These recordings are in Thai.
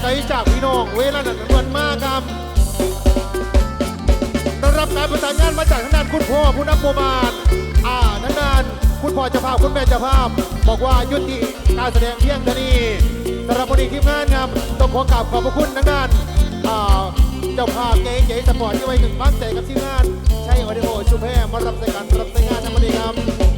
ไกลจากพี่น้องเวลานั้นวันมากครับได้รับการประสานงานมาจากทางด้านคุณพ่อผู้นำหมู่บ้านอ่าทางด้านคุณพ่อเจ้าภาพคุณแม่เจ้าภาพ บอกว่ายุติการแสดงเพียงเท่านี้สำหรับวันนี้ทีมงานครับต้องขอกราบขอบพระคุณทางด้านอ่าเจ้าภาพเก๋เก๋สปอร์ตที่ไว้หนึ่งมั่นใจกับทีมงาน ใช่ออดิโอชุมแพรมารับรายการรับรายงานในวันนี้ครับ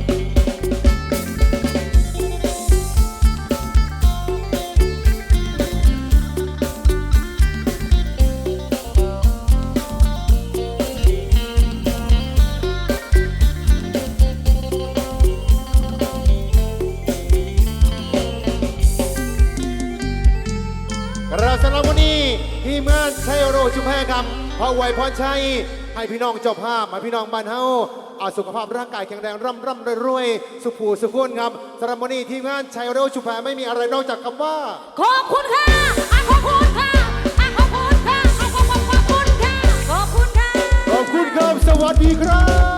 พระไวยพรชัย ให้พี่น้องเจ้าภาพให้พี่น้องบ้านเฮาอาสุขภาพร่างกายแข็งแรงร่ำร่ำรวยๆสุขผูสุขคนครับสำหรับวันนี้ทีมงานชัยโรชุมแพรไม่มีอะไรนอกจากคำว่า ขอบคุณค่ะอะขอบคุณค่ะอะขอบคุณค่ะขอบคุณขอบคุณค่ะขอบคุณค่ะขอบคุณครับสวัสดีครับ